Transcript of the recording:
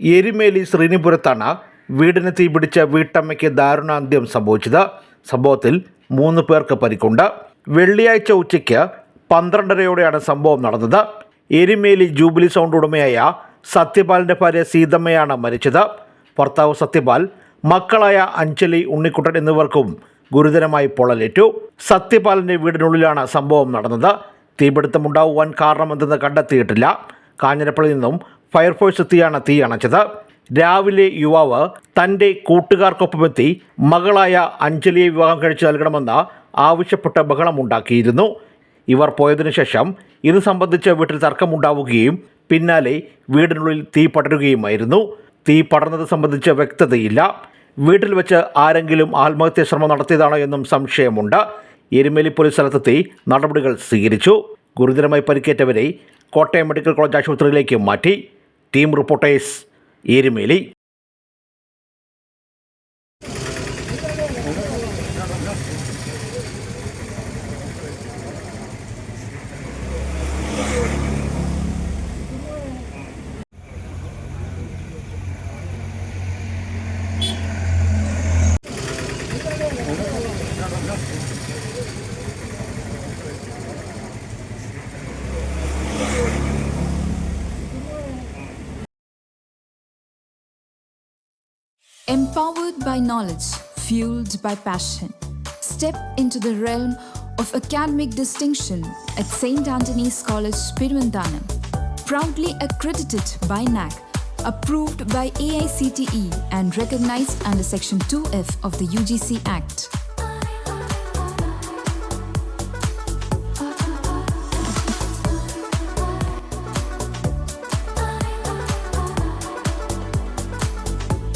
എരുമേലി ശ്രീനിപുരത്താണ് വീടിന് തീപിടിച്ച വീട്ടമ്മയ്ക്ക് ദാരുണാന്ത്യം സംഭവിച്ചത്. സംഭവത്തിൽ മൂന്ന് പേർക്ക് പരിക്കുണ്ട്. വെള്ളിയാഴ്ച ഉച്ചയ്ക്ക് പന്ത്രണ്ടരയോടെയാണ് സംഭവം നടന്നത്. എരുമേലി ജൂബിലി സൗണ്ട് ഉടമയായ സത്യപാലിന്റെ ഭാര്യ സീതമ്മയാണ് മരിച്ചത്. ഭർത്താവ് സത്യപാൽ മക്കളായ അഞ്ജലി ഉണ്ണിക്കുട്ടൻ എന്നിവർക്കും ഗുരുതരമായി പൊള്ളലേറ്റു. സത്യപാലിന്റെ വീടിനുള്ളിലാണ് സംഭവം നടന്നത്. തീപിടുത്തമുണ്ടാവുവാൻ കാരണമെന്തെന്ന് കണ്ടെത്തിയിട്ടില്ല. കാഞ്ഞിരപ്പള്ളിയിൽ നിന്നും ഫയർഫോഴ്സ് എത്തിയാണ് തീ അണച്ചത്. രാവിലെ യുവാവ് തന്റെ കൂട്ടുകാർക്കൊപ്പമെത്തി മകളായ അഞ്ജലിയെ വിവാഹം കഴിച്ചു നൽകണമെന്ന് ആവശ്യപ്പെട്ട് ബഹളമുണ്ടാക്കിയിരുന്നു. ഇവർ പോയതിനു ശേഷം ഇത് സംബന്ധിച്ച് വീട്ടിൽ തർക്കമുണ്ടാവുകയും പിന്നാലെ വീടിനുള്ളിൽ തീ പടരുകയുമായിരുന്നു. തീ പടർന്നത് സംബന്ധിച്ച് വ്യക്തതയില്ല. വീട്ടിൽ വെച്ച് ആരെങ്കിലും ആത്മഹത്യ ശ്രമം നടത്തിയതാണോ എന്നും സംശയമുണ്ട്. എരുമേലി പോലീസ് സ്ഥലത്തെത്തി നടപടികൾ സ്വീകരിച്ചു. ഗുരുതരമായി പരിക്കേറ്റവരെ കോട്ടയം മെഡിക്കൽ കോളേജ് ആശുപത്രിയിലേക്ക് മാറ്റി. Team reporters Erumeli Empowered by knowledge, fueled by passion. Step into the realm of academic distinction at St. Anthony's College, Pirvandanam. Proudly accredited by NAC, approved by AICTE, and recognized under Section 2F of the UGC Act.